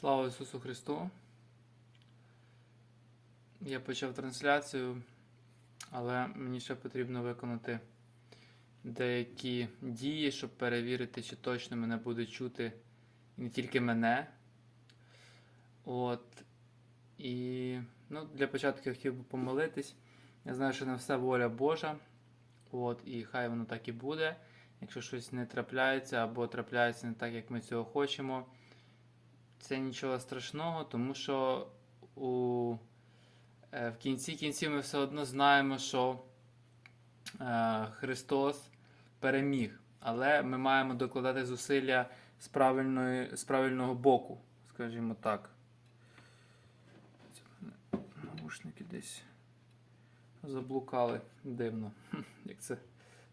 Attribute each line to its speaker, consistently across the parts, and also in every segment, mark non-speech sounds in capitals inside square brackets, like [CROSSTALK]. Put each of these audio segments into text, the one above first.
Speaker 1: Слава Ісусу Христу! Я почав трансляцію, але мені ще потрібно виконати деякі дії, щоб перевірити, чи точно мене буде чути не тільки мене. От. І ну, для початку я хотів би помолитись. Я знаю, що на все воля Божа. От, і хай воно так і буде. Якщо щось не трапляється або трапляється не так, як ми цього хочемо, це нічого страшного, тому що у, е, в кінці кінців ми все одно знаємо, що е, Христос переміг. Але ми маємо докладати зусилля з, з правильного боку, скажімо так. Це в Наушники десь заблукали дивно, [LAUGHS] як це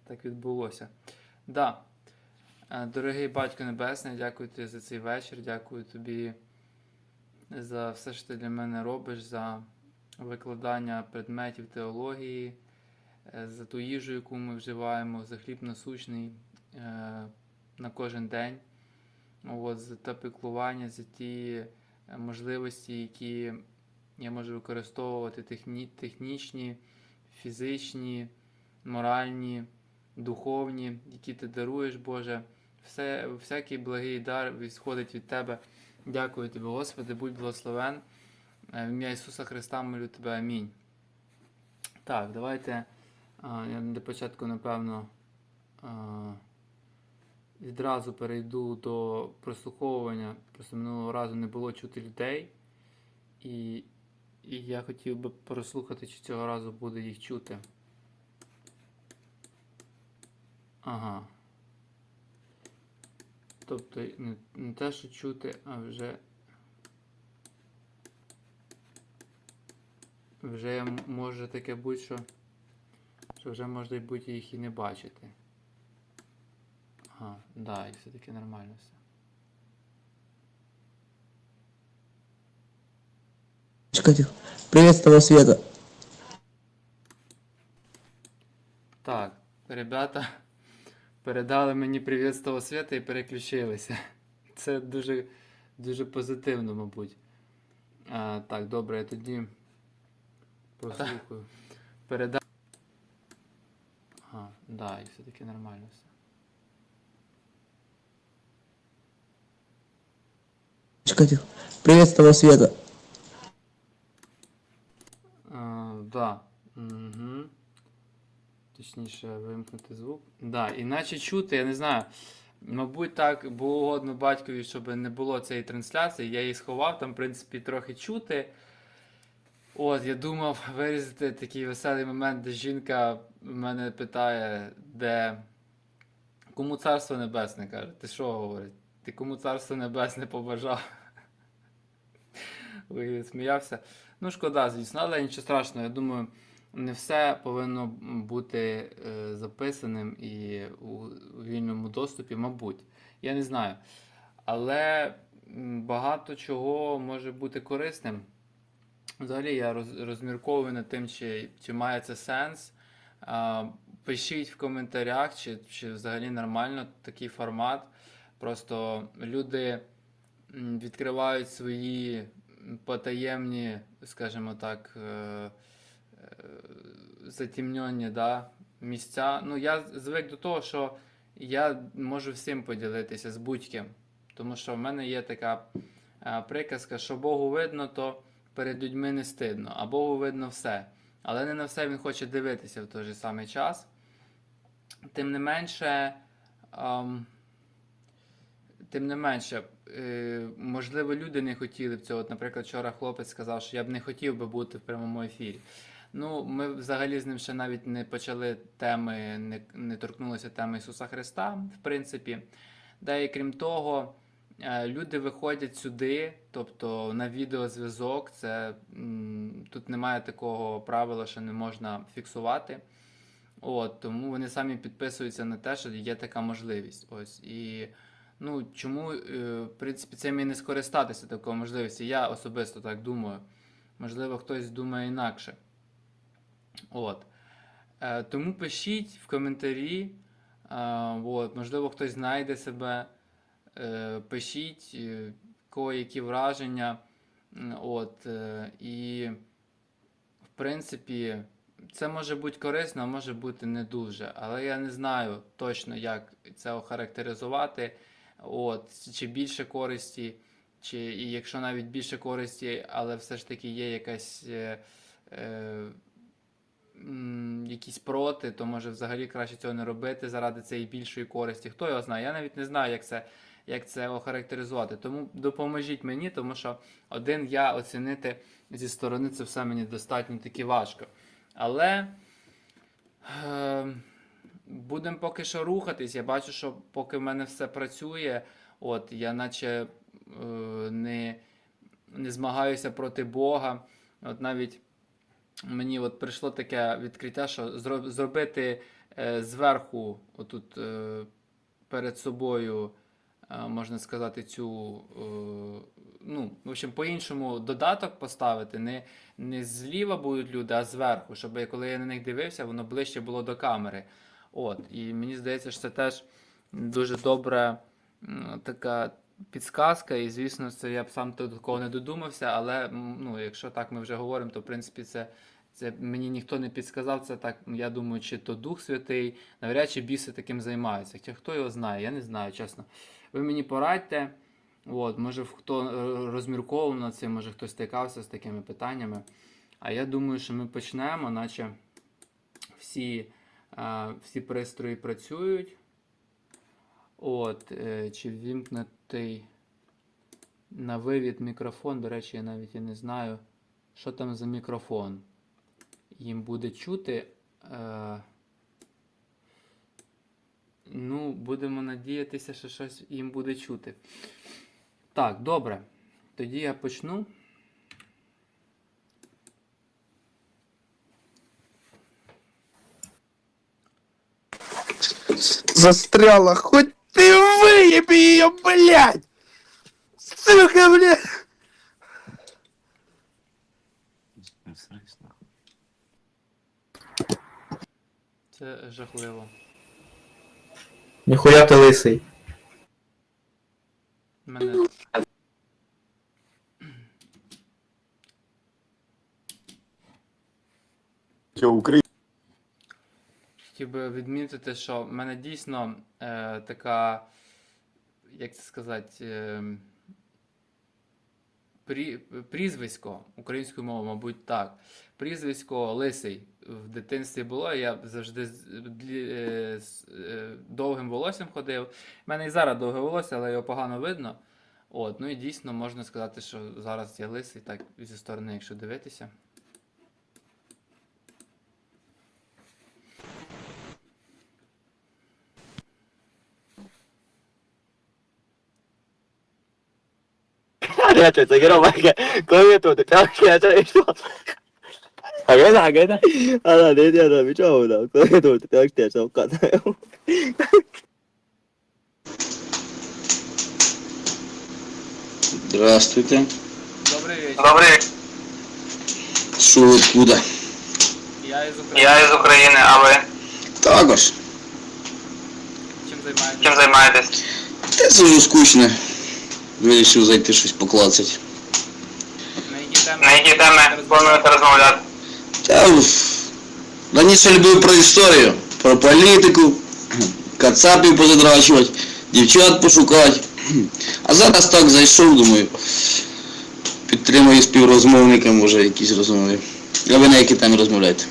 Speaker 1: так відбулося. Да. Е, Дорогий Батько Небесний, дякую тобі за цей вечір, дякую тобі за все, що ти для мене робиш, за викладання предметів теології, е, за ту їжу, яку ми вживаємо, за хліб насущний е, на кожен день, От, за те піклування, за ті можливості, які я можу використовувати техні, технічні, фізичні, моральні, духовні, які ти даруєш, Боже. Все, всякий благий дар відходить від Тебе. Дякую Тобі, Господи, будь благословен. Е, В ім'я Ісуса Христа молю Тебе. Амінь. Так, давайте я для початку, напевно, відразу перейду до прослуховування. Просто минулого разу не було чути людей. І, і я хотів би прослухати, чи цього разу буде їх чути. Ага. Тобто не, не те, що чути, а вже. Вже може таке бути, що, що вже може бути їх і не бачити. Ага, да, і все-таки нормально все.
Speaker 2: Привет с того света.
Speaker 1: Так, ребята передали мені привіт з того світу і переключилися. [LAUGHS] Це дуже, дуже позитивно, мабуть. А, так, добре, я тоді послухаю. Переда... Ага, да, і все-таки нормально все.
Speaker 2: Катюх, привет света.
Speaker 1: А, да. Угу. Точніше, вимкнути звук. Да, іначе чути, я не знаю. Мабуть, так було угодно батькові, щоб не було цієї трансляції. Я її сховав, там, в принципі, трохи чути. От, я думав [LAUGHS] вирізати такий веселий момент, де жінка мене питає, де. Кому царство небесне каже. Ти що говорить? Ти кому царство небесне побажав? [LAUGHS] Сміявся. Ну, шкода, звісно, але нічого страшного. Я думаю, не все повинно бути е, записаним і у, вільному доступі, мабуть. Я не знаю. Але багато чого може бути корисним. Взагалі, я роз, розмірковую над тим, чи, чи має це сенс. Пишіть в коментарях, чи, чи взагалі нормально такий формат. Просто люди відкривають свої потаємні, скажімо так, е, затемнені да, місця. Ну, я звик до того, що я можу всім поділитися з будь-ким. Тому що в мене є така е, приказка, що Богу видно, то перед людьми не стидно, а Богу видно все. Але не на все він хоче дивитися в той же самий час. Тим не менше, ем, тим не менше, е, можливо, люди не хотіли б цього. От, наприклад, вчора хлопець сказав, що я б не хотів би бути в прямому ефірі. Ну, ми взагалі з ним ще навіть не почали теми, не, не торкнулися теми Ісуса Христа, в принципі. Да і крім того, е, люди виходять сюди, тобто на відеозв'язок. Це тут немає такого правила, що не можна фіксувати. От, тому вони самі підписуються на те, що є така можливість. Ось і ну чому, е, в принципі, цим і не скористатися такою можливістю? Я особисто так думаю. Можливо, хтось думає інакше. От. Е, тому пишіть в коментарі. Е, от, можливо, хтось знайде себе. Е, пишіть, е, які враження. От, і, в принципі, це може бути корисно, а може бути не дуже. Але я не знаю точно, як це охарактеризувати. От, чи більше користі, чи і якщо навіть більше користі, але все ж таки є якась. Е, е, якісь проти, то може взагалі краще цього не робити заради цієї більшої користі. Хто його знає? Я навіть не знаю, як це, як це охарактеризувати. Тому допоможіть мені, тому що один я оцінити зі сторони це все мені достатньо таки важко. Але е, будемо поки що рухатись. Я бачу, що поки в мене все працює, от я наче е, не, не змагаюся проти Бога. От навіть мені от прийшло таке відкриття, що зробити е, зверху, отут е, перед собою, е, можна сказати, цю. Ну, в общем, по-іншому додаток поставити. Не, не зліва будуть люди, а зверху, щоб коли я на них дивився, воно ближче було до камери. От. І мені здається, що це теж дуже добра така підсказка, і звісно, це я б сам до такого не додумався, але ну, якщо так ми вже говоримо, то в принципі це. Це мені ніхто не підсказав, це так, я думаю, чи то Дух Святий, навряд чи біси таким займаються. Хоча хто його знає, я не знаю, чесно. Ви мені порадьте, от, може хто е, розмірковував над цим, може хтось стикався з такими питаннями. А я думаю, що ми почнемо, наче всі, е, всі пристрої працюють. От, е, чи ввімкнутий на вивід мікрофон, до речі, я навіть і не знаю, що там за мікрофон. Їм буде чути. Е, ну, будемо надіятися, що щось їм буде чути. Так, добре. Тоді я почну.
Speaker 3: застряла. Хоть ты выеби ее, блядь! Сука, блядь!
Speaker 1: Це жахливо.
Speaker 4: Ніхуя ти лисий.
Speaker 1: Мене...
Speaker 3: Все, Украина.
Speaker 1: Хотів би відмітити, що в мене дійсно е, така, як це сказати, е, прі, прізвисько українською мовою, мабуть, так. Прізвисько Лисий в дитинстві було. Я завжди з, е, з е, довгим волоссям ходив. У мене і зараз довге волосся, але його погано видно. От, ну і дійсно можна сказати, що зараз я лисий, так зі сторони, якщо дивитися.
Speaker 5: Ya, se quiero más que con esto te tengo que hacer esto. A ver, a ver, a la de ya no me chavo, no, con esto te tengo que hacer con
Speaker 2: Здравствуйте.
Speaker 1: Добрий вечір.
Speaker 6: Добрий,
Speaker 2: Що ви откуда?
Speaker 1: Я із України.
Speaker 6: я із України, а ви
Speaker 2: Також.
Speaker 1: Чим займаєтесь?
Speaker 6: чим займаєтесь?
Speaker 2: Та це вже скучно. Вирішив зайти щось поклацати.
Speaker 1: На які теми?
Speaker 6: Плануєте розмовляти?
Speaker 2: Та раніше любив про історію, про політику, кацапів позадрачувати, дівчат пошукати. А зараз так зайшов, думаю. Підтримую співрозмовника, може якісь розмови. А ви на які темі розмовляєте?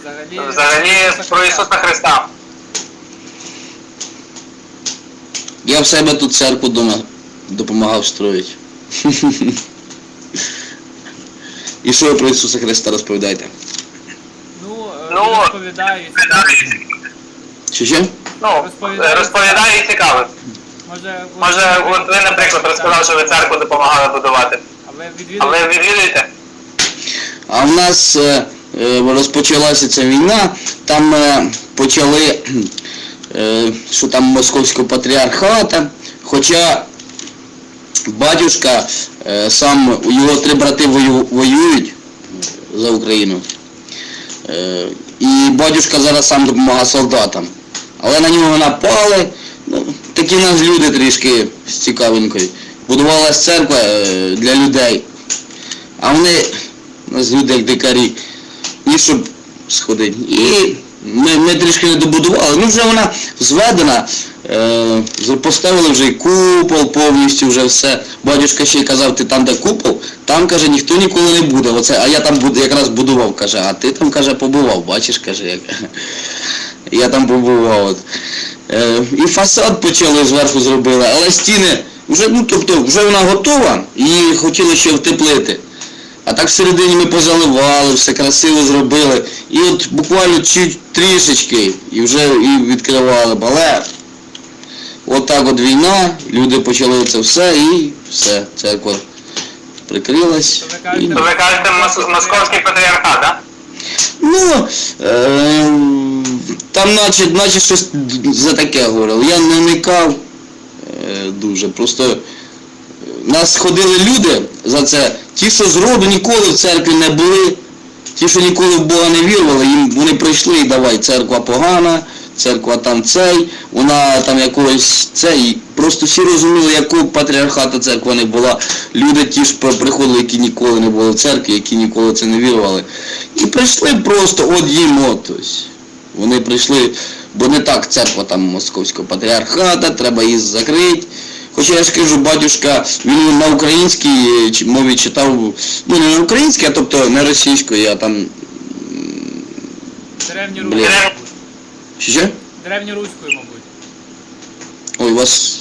Speaker 1: Взагалі,
Speaker 6: Взагалі про Ісуса Христа.
Speaker 2: Я в себе тут церкву дома допомагав строїти. І що ви про Ісуса Христа розповідаєте?
Speaker 1: Ну, е,
Speaker 6: Ну,
Speaker 1: розповідаю, цікаво.
Speaker 2: Що?
Speaker 6: Ну,
Speaker 1: Розповідаю.
Speaker 6: розповідаю і цікаво.
Speaker 1: Може,
Speaker 6: Може, от ви, наприклад, розказали, що ви церкву допомагали будувати.
Speaker 1: А ви
Speaker 6: А
Speaker 1: відвідуєте?
Speaker 6: ви відвідуєте?
Speaker 2: А в нас е, е, розпочалася ця війна, там е, почали, е, що там московського патріархата, хоча батюшка е, сам, його три брати воюють за Україну. Е, і батюшка зараз сам допомагає солдатам. Але на нього напали, ну, такі в нас люди трішки з цікавенькою. будувалась церква е, для людей. А вони, у нас люди як дикарі, і щоб сходити. І ми, трішки не добудували. Ну вже вона зведена, е, поставили вже і купол повністю, вже все. Батюшка ще й казав, ти там, де купол, там каже, ніхто ніколи не буде. Оце, а я там якраз будував, каже, а ти там каже, побував, бачиш, каже, як. [LAUGHS] Я там побував. От. Е, і фасад почали зверху зробили, але стіни вже, ну тобто, вже вона готова, її хотіли ще втеплити. А так всередині ми позаливали, все красиво зробили. І от буквально чуть трішечки і вже і відкривали. б. Але от так от війна, люди почали це все і все, церква прикрилась.
Speaker 1: То ви кажете,
Speaker 2: І-
Speaker 6: ви кажете московський патріархат, так?
Speaker 2: Ну, е, там наче, наче щось за таке говорили. Я не вникав е, дуже. Просто нас ходили люди за це. Ті, що з роду ніколи в церкві не були, ті, що ніколи в Бога не вірували, їм вони прийшли і давай, церква погана, церква там цей, вона там якогось цей. Просто всі розуміли, якого патріархата церква не була. Люди ті ж приходили, які ніколи не були в церкві, які ніколи це не вірували. І прийшли просто от їм от. Вони прийшли, бо не так церква там московського патріархата, треба її закрити. Хоча я ж кажу, батюшка, він на українській е, мові читав, ну не на українській, а тобто не російською, а там.
Speaker 1: древньоруською, мабуть.
Speaker 2: Що? що?
Speaker 1: Древньоруською, мабуть.
Speaker 2: Ой, у вас.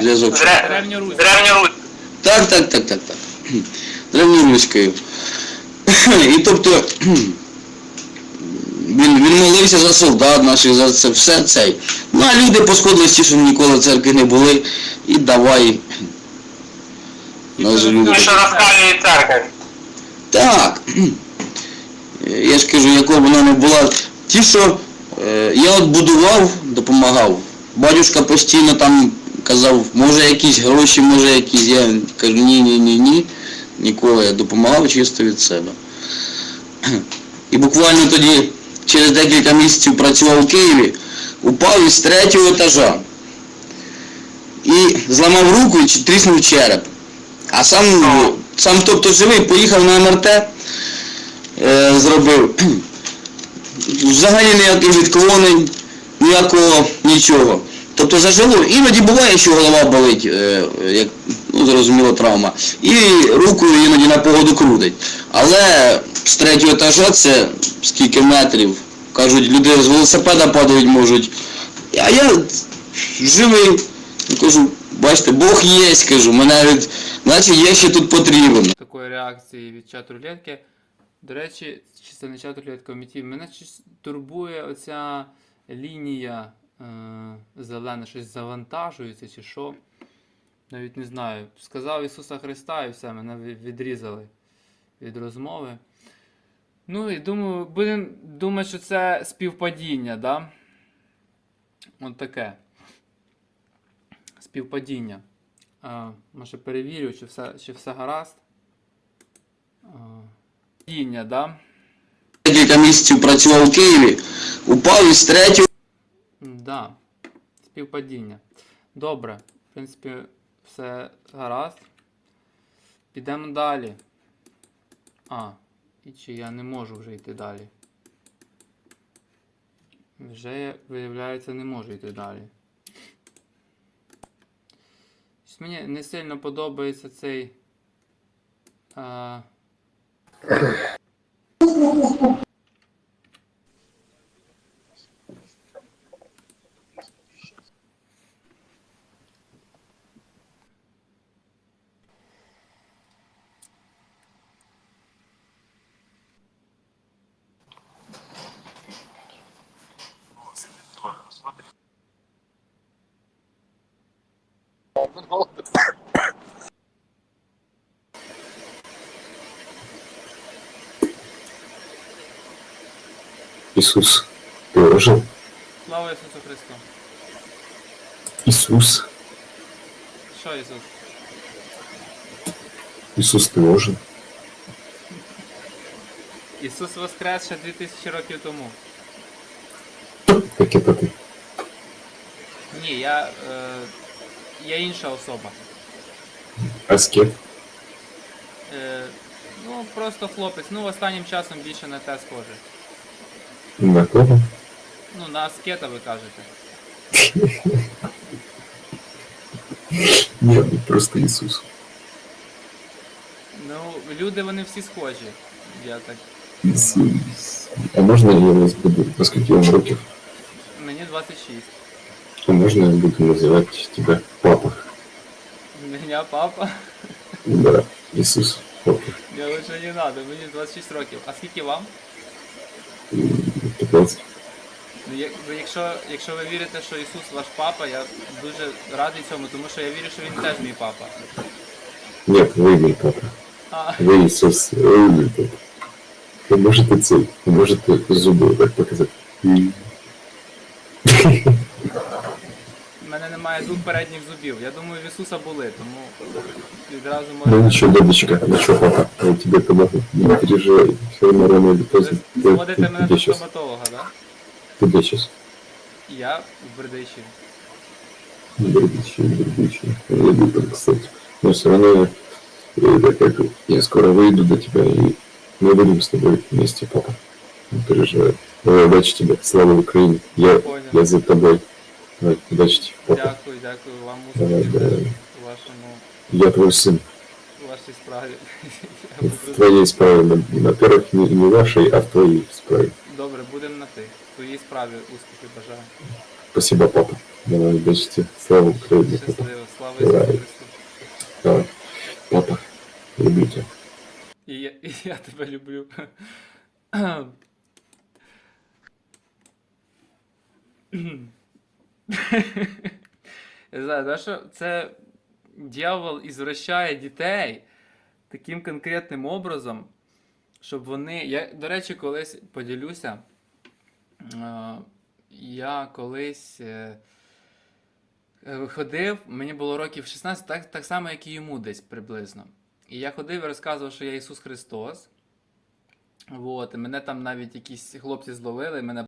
Speaker 2: Зв'язок.
Speaker 6: Дре-
Speaker 1: Древньоруською.
Speaker 6: Древньорусь.
Speaker 2: Так, так, так, так, так. Древньоруською. [CLEARS THROAT] І тобто він, він молився за солдат наших, за це все цей. Ну а люди посходились ті, що ніколи в церкві не були, і давай. Нас люди.
Speaker 6: Що розкалює церкви.
Speaker 2: Так. Я ж кажу, якого б вона не була. Ті, що е, я от будував, допомагав. Батюшка постійно там казав, може якісь гроші, може якісь. Я кажу, ні, ні, ні, ні. Ніколи я допомагав чисто від себе. І буквально тоді, через декілька місяців працював у Києві, упав із третього етажа. І зламав руку і тріснув череп. А сам, сам тобто живий, поїхав на МРТ, е, зробив. [CLEARS THROAT] Взагалі ніяких відклонень, ніякого нічого. Тобто зажило. Іноді буває, що голова болить, е, як ну, зрозуміло, травма. І руку іноді на погоду крутить. Але з третього етажа це скільки метрів. Кажуть, люди з велосипеда падають можуть. А я живий. Кажу, бачите, Бог є, кажу, мене від, наче є ще тут потрібен.
Speaker 1: такої реакції від чату рулетки. До речі, чи це не чат рулетки комітів, мене турбує оця лінія е, зелена, щось завантажується чи що. Навіть не знаю. Сказав Ісуса Христа і все, мене відрізали від розмови. Ну і думаю, будемо думати, що це співпадіння, да? От таке. Співпадіння. А, може перевірю, чи все, чи все гаразд. Падіння, да?
Speaker 2: Декілька місяців працював у Києві, упав із третього.
Speaker 1: Да. Співпадіння. Добре. В принципі, все гаразд. Підемо далі. А, і чи я не можу вже йти далі? Вже виявляється, не можу йти далі. Мені не сильно подобається цей. А...
Speaker 4: Иисус, ты ожил?
Speaker 1: Слава Ісусу Христу!
Speaker 4: Иисус,
Speaker 1: Що Ісус?
Speaker 4: Иисус, ты ожил?
Speaker 1: Ісус воскрес ще 2000 років тому.
Speaker 4: Так это ты.
Speaker 1: Ні, я. Е, я інша особа.
Speaker 4: Аскет?
Speaker 1: Е, ну, просто хлопець. Ну, останнім часом більше на те схоже.
Speaker 4: На кого?
Speaker 1: Ну, на аскета ви кажете.
Speaker 4: Нет, ну просто Иисус.
Speaker 1: Ну, люди вони всі схожі. Я так.
Speaker 4: Иисус. А можно я вас буду, насколько вам років?
Speaker 1: Мені 26
Speaker 4: А можно я буду называть тебя папа?
Speaker 1: Меня папа.
Speaker 4: Да, Иисус, папа.
Speaker 1: Я лише не надо, мені 26 років. А скільки вам?
Speaker 4: М, 15.
Speaker 1: Ну, як- ви- якщо, якщо ви вірите, що Ісус ваш папа, я дуже радий цьому, тому що я вірю, що він теж мій папа.
Speaker 4: Нет, вы мой папа.
Speaker 1: А,
Speaker 4: Вы Иисус, вы мой папа. Вы можете цель, вы можете зубы вот так показать. М.
Speaker 1: в мене немає двох передніх зубів. Я думаю, в Ісуса були, тому відразу
Speaker 4: Ну
Speaker 1: можна.
Speaker 4: ничего, дедочка, ничего, папа, я тебе помогу. Не переживай, все равно рано или
Speaker 1: Ви
Speaker 4: поздно. Ты,
Speaker 1: зводите
Speaker 4: ты,
Speaker 1: мене
Speaker 4: где
Speaker 1: до
Speaker 4: сейчас?
Speaker 1: стоматолога, так? Да?
Speaker 4: Ты где сейчас?
Speaker 1: Я в Бердичеві.
Speaker 4: Бердичи, Бердичи. Я люблю так, кстати. Но все равно, я, это как, я скоро выйду до тебя, и мы будем с тобой вместе, папа. Не переживай. Давай, удачи тебе, слава Украине. Я,
Speaker 1: Понял.
Speaker 4: я за тобой. Давай, удачи тебе, папа.
Speaker 1: Дякую, дякую вам
Speaker 4: Давай,
Speaker 1: успіхів
Speaker 4: давай.
Speaker 1: у вашому
Speaker 4: Я твой сын.
Speaker 1: у вашій справі. Я
Speaker 4: В
Speaker 1: буду-
Speaker 4: твоей справе, на- во-первых, не, не вашей, а в твоей справе.
Speaker 1: Добре, будемо на ти. В твоїй справі успіхів бажаю.
Speaker 4: Спасибо, папа. Давай, удачи тебе. Слава Украине, папа.
Speaker 1: Щасливо, слава Ісусу
Speaker 4: Давай.
Speaker 1: Христу.
Speaker 4: Давай. Папа, люблю тебя.
Speaker 1: І я, і я тебе люблю. [CLEARS THROAT] Я знаю, да, що це дьявол ізвращає дітей таким конкретним образом, щоб вони. Я, до речі, колись поділюся. Я колись е, е, ходив, мені було років 16, так, так само, як і йому десь приблизно. І я ходив і розказував, що я Ісус Христос. От, і мене там навіть якісь хлопці зловили, мене